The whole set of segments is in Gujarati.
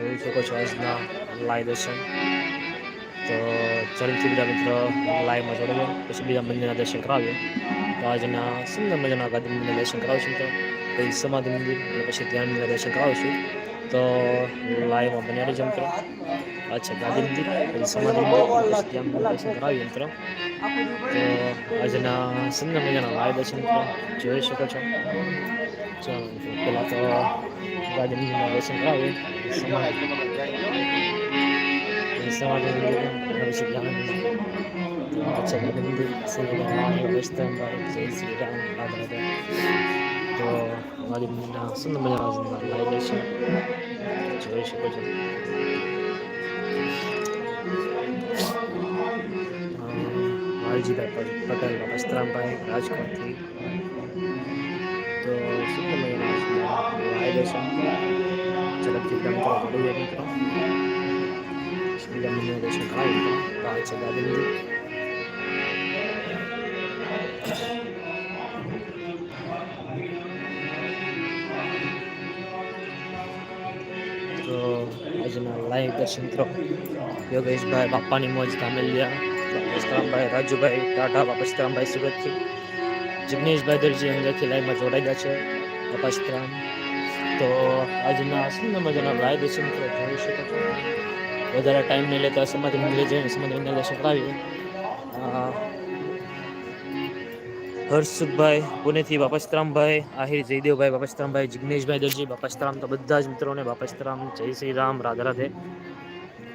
જોઈ શકો છો આજના લાઈવ દર્શન. તો ઝડપથી બીજા મિત્રો લાઈવમાં જોડાજો. પછી બીજા મંદિરના દર્શન કરાવીએ. તો આજના સુંદર મજાના ગાંધી દર્શન કરાવશું તો પછી સમાધિ મંદિર અને પછી ધ્યાન દર્શન કરાવશું. તો લાઈવમાં બન્યા રહેજો મિત્રો. અચ્છા, ગાંધી મંદિર પછી સમાધિ મંદિર દર્શન કરાવીએ મિત્રો. તો આજના સુંદર મજાના લાઈવ દર્શન જોઈ શકો છો. ચાલો પહેલાં તો ગાંધી મંદિરના દર્શન કરાવીએ. તો ગાંધી મંદિરના સુંદર મજાના લાઈવ દર્શન જોઈ શકો છો? વાલજીભાઈ પટેલ વસ્ત્રામભાઈ રાજકોટથી તો સુંદર મજાના લાઈવ દર્શન ઝડપથી મિત્રો ઘડી મિત્રો બીજા મંદિરના દર્શન કરાવી મિત્રો તો આ. છે ગાંધી મંદિર તો આજના લાઈવ દર્શન મિત્રો યોગેશભાઈ બાપાની મોજ ધામેલિયા બાપસ્તરામભાઈ રાજુભાઈ ટાટા બાપસ્તરામભાઈ સુરતથી. જિગ્નેશભાઈ દરજી અંદરથી લાઈવમાં જોડાઈ ગયા છે. બાપસ્તરામ તો આજના સુંદર મજાના ભાઈ દર્શન જોઈ શકો છો. વધારે ટાઈમ નહીં લેતા સમાધિ મંદિરે જઈને સમાધિ મંદિર દર્શન કરાવીએ હર્ષભાઈ પુણેથી બાપસ્તરામભાઈ, આહિર જયદેવભાઈ, બાપસ્તરામભાઈ, જિગ્નેશભાઈ દરજી, બાપસ્તરામ તો બધા જ મિત્રોને, બાપસ્તરામ, જય શ્રી રામ, રાધા રાધે.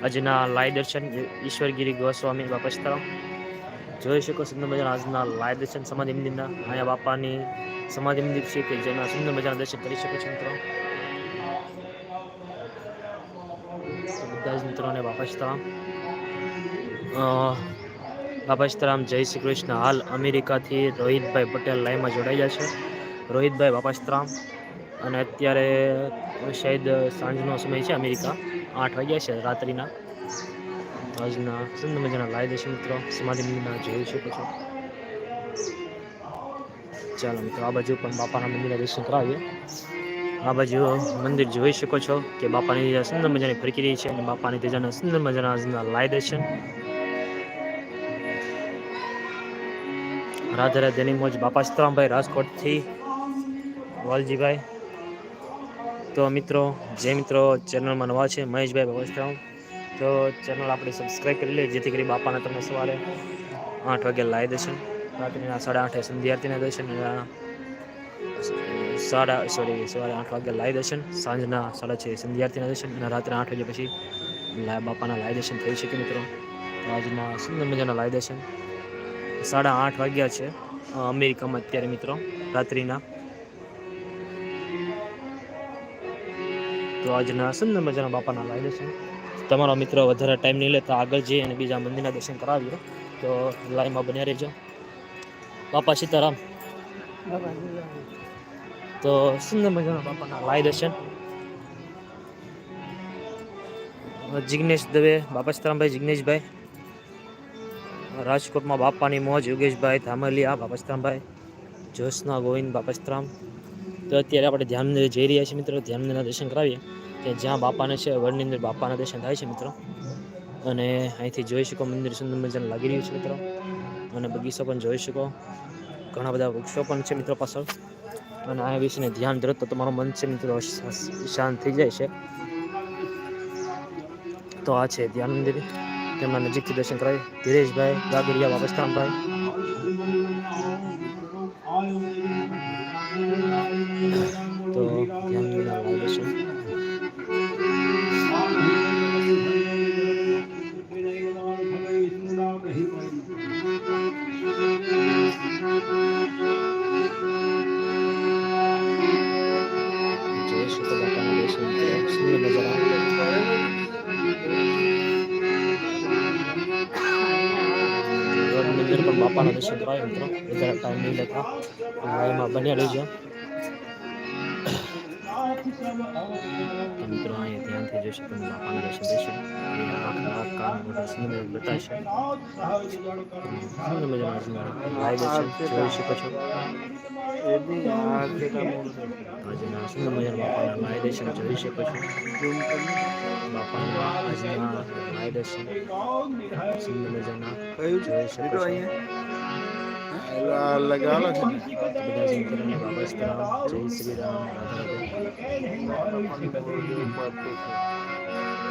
આજના લાય દર્શન, ઈશ્વરગીરી ગોસ્વામી, બાપસ્તરામ. જોઈ શકો સુંદર મજાના આજના લાય દર્શન, સમાધિ મંદિરના અહીંયા બાપાની સમાધિ મંદિર છે કે જેના સુંદર મજાના દર્શન કરી શકો છો મિત્રો. મિત્રોને બાપસ્તરામ બાપાસ્તરામ જય શ્રી કૃષ્ણ. હાલ અમેરિકાથી રોહિતભાઈ પટેલ લાઈવમાં ગયા છે. રોહિતભાઈ બાપાસ્તરામ અને અત્યારે શાયદ સાંજનો સમય છે અમેરિકા. આઠ વાગ્યા છે રાત્રિના. આજના સુંદર મજાના લાઈ દર્શન મિત્રો. સમાધિ મંદિરના જોઈ શકો છો. ચાલો મિત્રો, આ બાજુ પણ બાપાના મંદિરના દર્શન કરાવીએ. આ બાજુ મંદિર જોઈ શકો છો કે બાપાની જે સુંદર મજાની પ્રક્રિયા છે અને બાપાની તેજાના સુંદર મજાના લાય દર્શન. રાધે રાધેની મોજ બાપા સીતારામભાઈ રાજકોટથી. વાલજીભાઈ. તો મિત્રો, જે મિત્રો ચેનલમાં નવા છે, મહેશભાઈ સીતારામ તો ચેનલ આપણે સબસ્ક્રાઈબ કરી લઈએ જેથી કરી બાપાના તમને સવારે આઠ વાગે લાય દર્શન. રાત્રિના સાડા આઠે સંધ્યાર્થીના દર્શન. સાડા સોરી સવારે આઠ વાગે લાય દર્શન, સાંજના સાડા છ સંધ્યાર્થીના દર્શન અને રાત્રે આઠ વાગ્યા પછી બાપાના લાય દર્શન થઈ શકે મિત્રો. તો આજના સુંદર મજાના લાય દર્શન. સાડા આઠ વાગ્યા છે અમેરિકામાં અત્યારે મિત્રો, રાત્રિના. તો આજના સુંદર મજાના બાપાના લાય દર્શન. તમારો મિત્રો વધારે ટાઈમ નહીં લેતા આગળ જઈએ અને બીજા મંદિરના દર્શન કરાવીએ. તો લાઈનમાં બન્યા રહેજો. બાપા સીતારામ. તો સુંદર મજાના બાપાના લાઈ દર્શન જિગ્નેશ દવે, બાપા સીતારામભાઈ, જિગ્નેશભાઈ. રાજકોટમાં બાપાની મોજ, યોગેશભાઈ ધામલિયા બાપસ્તરામભાઈ જોશના ગોવિંદ બાપસ્તરામ તો અત્યારે આપણે ધ્યાનમંદિરે જઈ રહ્યા છીએ મિત્રો ધ્યાનમંદિરના દર્શન કરાવીએ. કે જ્યાં બાપાને છે, વડની અંદર બાપાના દર્શન થાય છે મિત્રો. અને અહીંથી જોઈ શકો મંદિર સુંદર મજાનું લાગી રહ્યું છે મિત્રો. અને બગીચો પણ જોઈ શકો. ઘણા બધા વૃક્ષો પણ છે મિત્રો પાછળ. અને આ વિશેને ધ્યાન ધરો તો તમારું મન છે મિત્રો શા- શાંત થઈ જાય છે તો આ છે ધ્યાન મંદિર તેમના નજીકથી દર્શન કરાવી ધીરેશભાઈ ગાગરિયા બાબસ્તામભાઈ તો ધ્યાન મંદિરના લાઈવ દર્શન મંદિર પણ બાપાના દર્શન કરાવે મિત્રો? વધારે ટાઈમ નહીં લેતા. લાઈવમાં બન્યા રહીજો. તો મિત્રો અહીંયા ધ્યાનથી જોઈ શકો અને બાપાના દર્શન થશે અહીંયા આંખ નાક કાન બધા સુંદર બતાવશે સુંદર મજાના લાઈવ દર્શન જોઈ શકો છો. એ બી આ કેટલા મોડું છે આજના સુંદર મજાના બાપાના લાય દર્શન જોઈ શકો છો. ઝૂમ કરી બાપાના આજના લાય દર્શન. સુંદર મજાના કયું છે જોઈ શકો લીધો છો. અહીંયા આ લગાવેલો છે ને બધા સંતોને બાબા સીતારામ જય શ્રી રામ રાધા રાધે સુંદર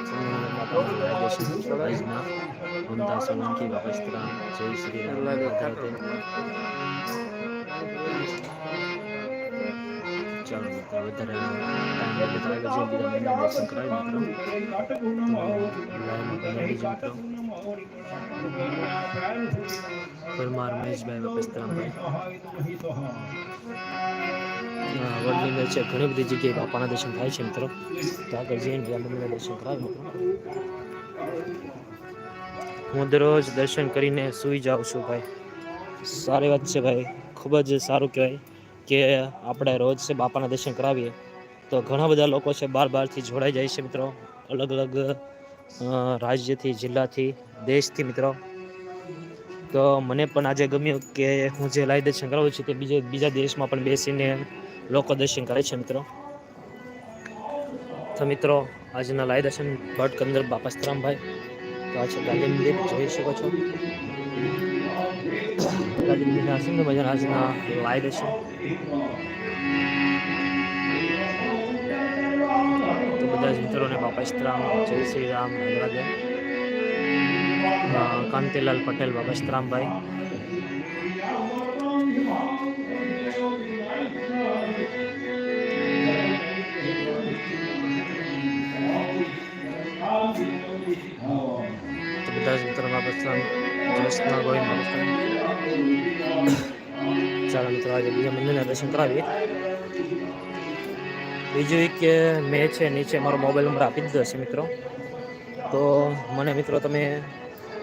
મજાના બાપાના લાય દર્શન આજના મમતા સોલંકી બાબા સીતારામ જય શ્રી રામ રાધા રાધે ચાલો મિત્રો વધારે ટાઈમ એટલે પરમાર મહેશભાઈ બાપસ્તરામભાઈ વર્લ્ડની અંદર છે ઘણી બધી જગ્યાએ બાપાના દર્શન થાય છે મિત્રો તો આગળ જઈને બીજા મંદિરના દર્શન કરાવી મિત્રો હું દરરોજ દર્શન કરીને સૂઈ જાઉં છું ભાઈ સારી વાત છે ભાઈ ખૂબ જ સારું કહેવાય કે આપણે રોજ છે બાપાના દર્શન કરાવીએ તો ઘણા બધા લોકો છે બાર બારથી જોડાઈ જાય છે મિત્રો અલગ અલગ રાજ્યથી જિલ્લાથી દેશથી મિત્રો તો મને પણ આજે ગમ્યું કે હું જે લાઈવ દર્શન કરાવું છું તે બીજે બીજા દેશમાં પણ બેસીને લોકો દર્શન કરે છે, મિત્રો. તો મિત્રો, આજના લાઈવ દર્શન ભટ્ટ કંદર બાપસ્તરામભાઈ તો આ છે ગાંધી મંદિર જોઈ શકો છો. ગાંધી મંદિરના સુંદર મજાના આજના લાઈવ દર્શન. તો બધા જ મિત્રોને બાપસ્તરામ જય શ્રી રામ રાધે કાંતિલાલ પટેલ બાપસ્તરામભાઈ બધા જ મિત્રો બાપસ્તરામ જયસ્ના ગોવિંદ ચાલો મિત્રો, આજે બીજા મંદિરના દર્શન કરાવીએ. બીજું એક કે મેં છે, નીચે મારો મોબાઈલ નંબર આપી દીધો છે મિત્રો. તો મને મિત્રો તમે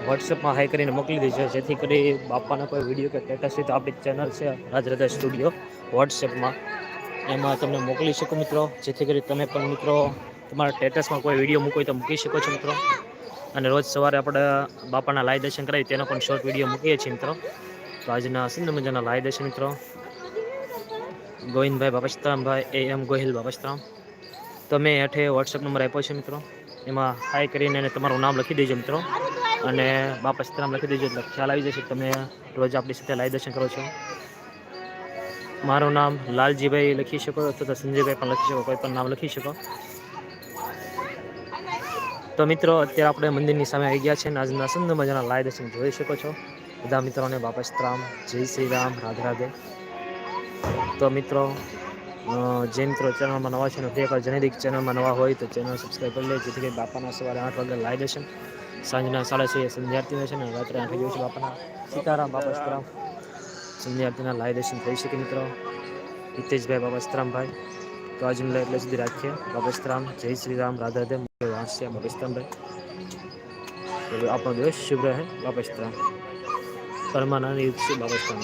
વોટ્સએપમાં હાઈ કરીને મોકલી દેજો. જેથી કરી બાપાના કોઈ વીડિયો કે સ્ટેટસ હોય તો આપણી ચેનલ છે રાજરાધા સ્ટુડિયો વોટ્સએપમાં એમાં તમને મોકલી શકું મિત્રો. જેથી કરી તમે પણ મિત્રો તમારા સ્ટેટસમાં કોઈ વીડિયો મૂકો તો મૂકી શકો છો મિત્રો. અને રોજ સવારે આપણે બાપાના લાય દર્શન કરાવી તેનો પણ શોર્ટ વીડિયો મૂકીએ છીએ મિત્રો. તો આજના સુંદર મજાના લાય દર્શન મિત્રો. ગોવિંદભાઈ બાપસ્તરામભાઈ, એ એમ ગોહિલ બાપસ્તરામ. તો મેં હેઠે વોટ્સએપ નંબર આપ્યો છે મિત્રો. એમાં હાઈ કરીને તમારું નામ લખી દેજો મિત્રો. અને બાપસ્તરામ લખી દેજો એટલે ખ્યાલ આવી જશે તમે રોજ આપણી સાથે લાઈ દર્શન કરો છો. મારું નામ લાલજીભાઈ લખી શકો અથવા સંજયભાઈ પણ લખી શકો, કોઈ પણ નામ લખી શકો. તો મિત્રો, અત્યારે આપણે મંદિરની સામે આવી ગયા છે અને આજના સુંદર મજાના લાય દર્શન જોઈ શકો છો. બધા મિત્રોને બાપસ્તરામ જય શ્રી રામ, રાધે રાધે. તો મિત્રો જે મિત્રો ચેનલમાં નવા છે તે એકવાર જણાવી ચેનલમાં નવા હોય તો ચેનલ સબસ્ક્રાઈબ કરી લે જેથી કરી બાપાના સવારે આઠ વાગે લાય દર્શન સાંજના સાડા છ હોય છે ને, રાત્રે આઠ વાગે બાપાના સીતારામ બાપસ્તરામ સંધ્યારતીના લાઈ દર્શન થઈ શકે મિત્રો. હિતેશભાઈ બાપસ્તરામભાઈ તો આ જુમલા એટલે સુધી રાખીએ. બાપસ્તરામ જય શ્રી રામ, રાધા રાધે. વાંચશે બાપસ્તરામભાઈ તો આપણો દિવસ શુભ રહે. બાપસ્તરામ પરમાનંદ યુગ છે બાપસ્તરામ